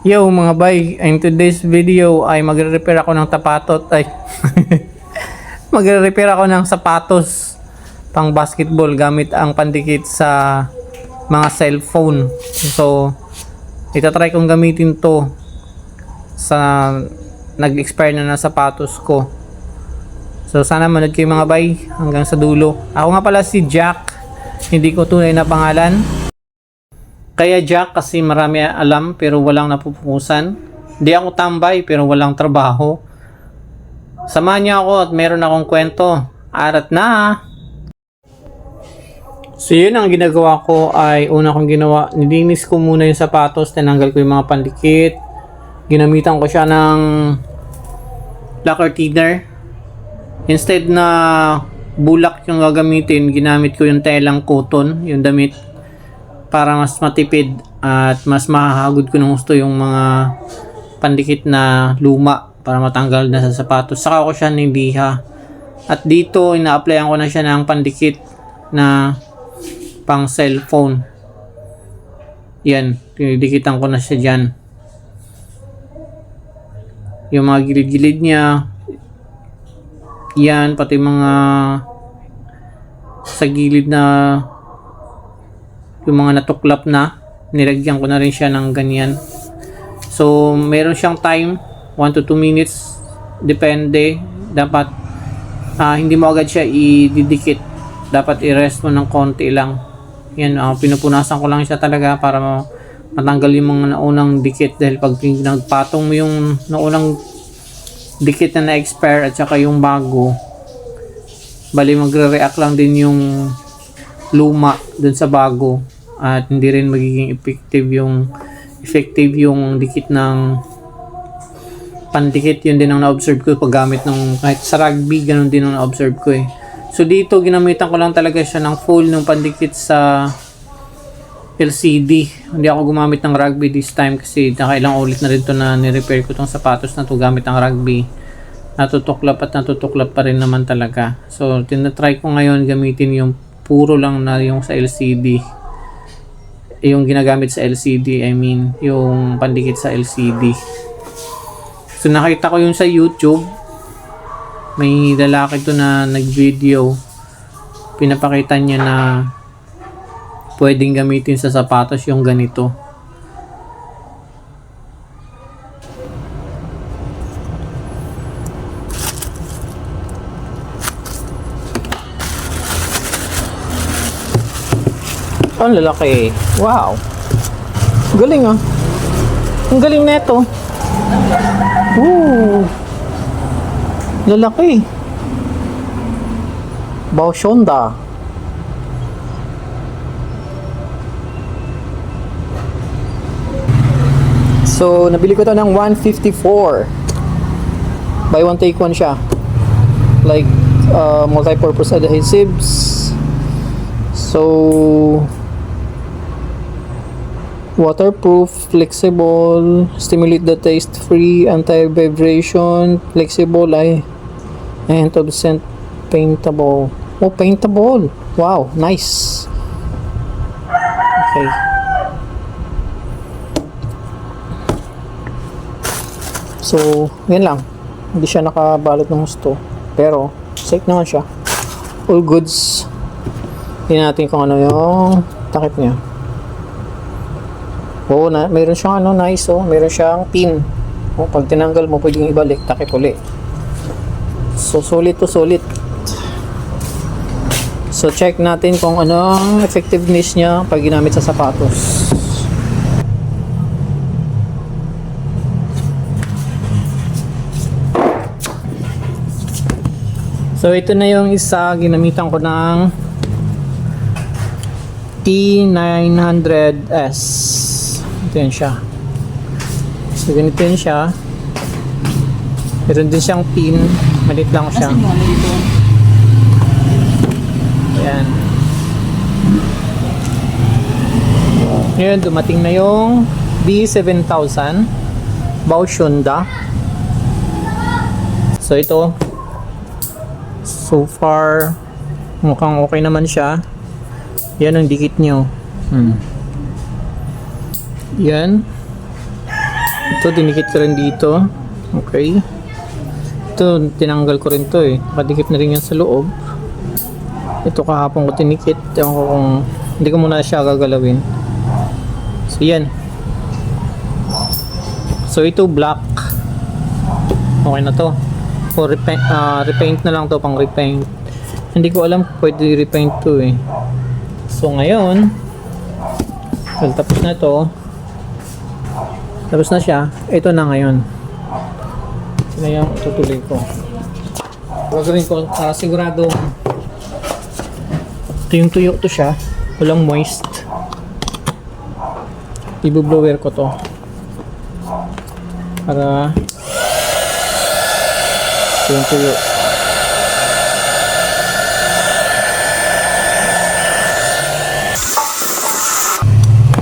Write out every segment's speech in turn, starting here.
Yo mga bay, in today's video ay magre-repair ako ng tapatot ay magre-repair ako ng sapatos pang basketball gamit ang pandikit sa mga cellphone. So, itatry kong gamitin to sa nag-expire na na sapatos ko. So, sana manood kayo mga bay hanggang sa dulo. Ako nga pala si Jack, hindi ko tunay na pangalan. Kaya Jack kasi marami alam pero walang napupusan. Di ako tambay pero walang trabaho. Samahan niyo ako at meron akong kwento. Arat na! So yun ang ginagawa ko ay una kong ginawa, nilinis ko muna yung sapatos, tinanggal ko yung mga pandikit. Ginamitan ko siya ng lacquer thinner. Instead na bulak yung gagamitin, ginamit ko yung telang cotton, yung damit para mas matipid at mas mahahagod ko ng gusto yung mga pandikit na luma para matanggal na sa sapatos. Saka ko siya niliha. At dito, ina-applyan ko na siya ng pandikit na pang cellphone. Yan, dinidikitan ko na siya dyan. Yung mga gilid-gilid niya, yan, pati mga sa gilid na yung mga natuklap na nilagyan ko na rin siya ng ganyan. So meron siyang time 1 to 2 minutes depende. Dapat ah, hindi mo agad siya ididikit. Dapat i-rest mo ng konti lang. Yan ah, pinupunasan ko lang siya talaga para ma- matanggal yung mga naunang dikit. Dahil pag nagpatong mo yung naunang dikit na na-expire at saka yung bago bali magre-react lang din yung luma dun sa bago at hindi rin magiging effective yung effective yung dikit ng pandikit. Yun din ang na-observe ko paggamit ng kahit sa rugby ganun din ang na-observe ko eh. So dito ginamitan ko lang talaga siya ng full ng pandikit sa LCD hindi ako gumamit ng rugby this time kasi nakailang ulit na rin to na ni-repair ko tong sapatos na to gamit ng rugby. Natutuklap at natutuklap pa rin naman talaga. So tinatry ko ngayon gamitin yung puro lang na yung sa LCD yung ginagamit sa LCD I mean yung pandikit sa LCD so nakita ko yung sa YouTube. May lalaki to na nag-video. Pinapakita niya na pwedeng gamitin sa sapatos yung ganito ang lalaki. Wow. Galing ah. Ang galing neto. Ooh. Lalaki. Baushonda. So, nabili ko to ng 154. Buy one take one siya. Like, uh, multi-purpose adhesives. So, waterproof, flexible, stimulate the taste free, anti-vibration, flexible, ay, and 100% paintable. Oh, paintable. Wow, nice. Okay. So, yan lang. Hindi siya nakabalot ng gusto. Pero, safe naman siya. All goods. Tingnan natin kung ano yung takip niya. Oo, na, meron siyang ano, nice oh. Meron siyang pin. Oh, pag tinanggal mo, pwedeng ibalik. Takip uli. So, sulit to sulit. So, check natin kung ano ang effectiveness niya pag ginamit sa sapatos. So, ito na yung isa. Ginamitan ko ng T900S. Ito yan siya. So, ganito yun siya. Meron din siyang pin. Malit lang siya. Ayan. Ngayon, dumating na yung B7000 Baushunda. So, ito. So far, mukhang okay naman siya. Yan ang dikit nyo. Hmm. Yan. Ito, dinikit ko rin dito. Okay. Ito, tinanggal ko rin to eh. Nakadikit na rin yan sa loob. Ito kahapon ko tinikit. Ewan ko kung hindi ko muna siya gagalawin. So, yan. So, ito black. Okay na to. For repaint, ah, repaint na lang to pang repaint. Hindi ko alam kung pwede repaint to eh. So, ngayon, well, tapos na to. Tapos na siya. Ito na ngayon. Ito na yung tutuloy ko. Gagawin ko para sigurado ito yung tuyo to siya. Walang moist. Ibu-blower ko to. Para ito yung tuyo.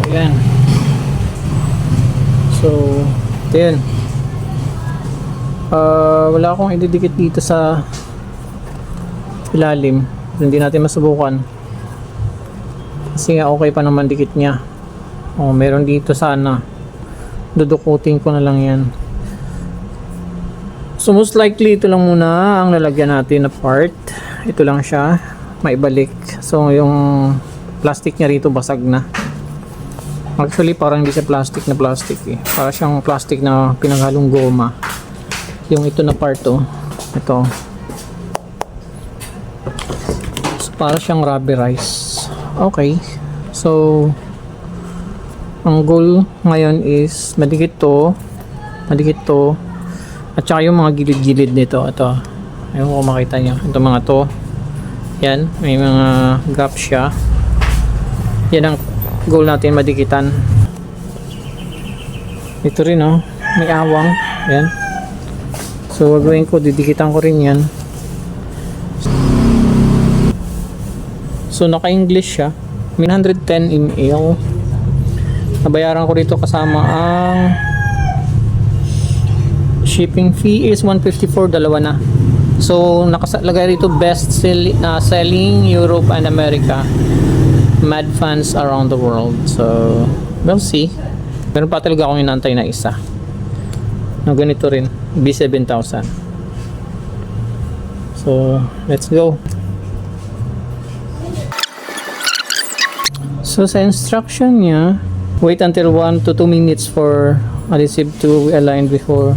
Ayan. So, ito yun. Ah, wala akong ididikit dito sa ilalim. Hindi natin masubukan. Kasi nga okay pa naman dikit niya. Oh, meron dito sana. Dudukutin ko na lang yan. So most likely ito lang muna ang lalagyan natin na part. Ito lang siya. Maibalik. So yung plastic niya rito basag na. Actually parang hindi siya plastic na plastic eh. Para siyang plastic na pinaghalong goma. Yung ito na part oh. Ito. So, para siyang rubberized. Okay. So ang goal ngayon is madikit to, madikit to, at saka yung mga gilid-gilid nito, ito. Ayun kung makita nyo. Ito mga to. Yan, may mga gap siya. Yan ang goal natin madikitan. Ito rin oh, may awang. Yan. So, gagawin ko, didikitan ko rin yan. So, naka-English siya. May 110 ml. Nabayaran ko dito kasama ang shipping fee is 154 dalawa na. So, nakalagay rito best sell, uh, selling Europe and America. Mad fans around the world. So, we'll see. Meron pa talaga akong inantay na isa. Na ganito rin. B7000. So, let's go. So, sa instruction niya, wait until 1 to 2 minutes for adhesive to align before.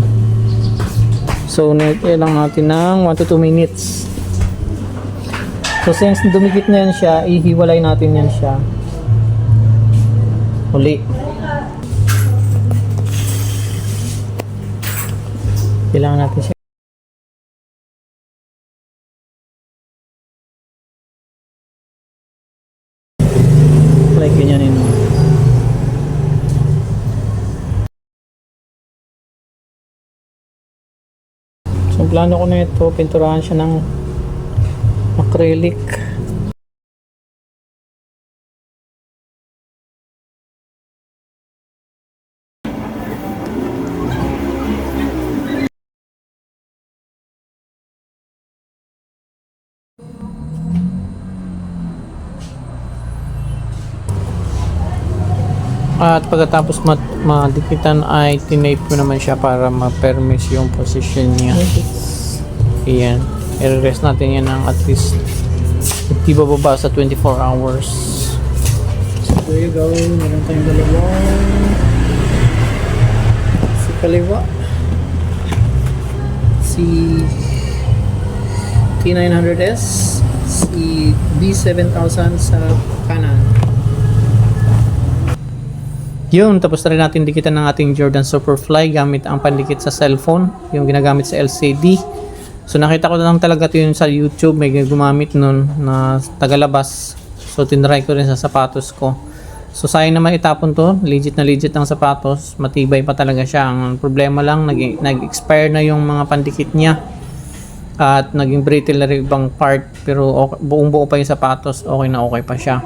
So, lang natin ng 1 to 2 minutes. So, since dumikit na yan siya, ihiwalay natin yan siya. Uli. Kailangan natin siya. Like ganyanin mo. So, plano ko na ito, pinturahan siya ng acrylic. At pagkatapos mat madikitan ay tinape ko naman siya para ma-permis yung position niya. Ayan. I-rest natin yan ng at least hindi bababa sa 24 hours. So there you go. Meron tayong dalawang si kaliwa. Si T900S. Si B7000 sa kanan. Yun, tapos na rin natin dikitan ng ating Jordan Superfly gamit ang pandikit sa cellphone, yung ginagamit sa LCD. So nakita ko na lang talaga ito yun sa YouTube, may gumamit nun na tagalabas. So tinry ko rin sa sapatos ko. So sayang naman itapon to, legit na legit ang sapatos, matibay pa talaga siya. Ang problema lang, nag- nag-expire na yung mga pandikit niya. At naging brittle na rin ibang part, pero okay, buong buo pa yung sapatos, okay na okay pa siya.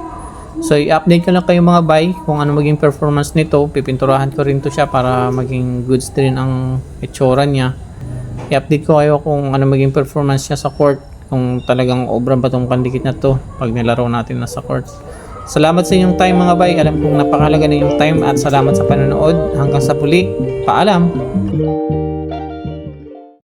So, i-update ko lang kayo mga bay kung ano maging performance nito. Pipinturahan ko rin to siya para maging goods din ang itsura niya. I-update ko kayo kung ano maging performance niya sa court. Kung talagang obra ba tong pandikit na to pag nilaro natin na sa court. Salamat sa inyong time mga bay. Alam kong napakalaga na yung time at salamat sa panonood. Hanggang sa puli. Paalam!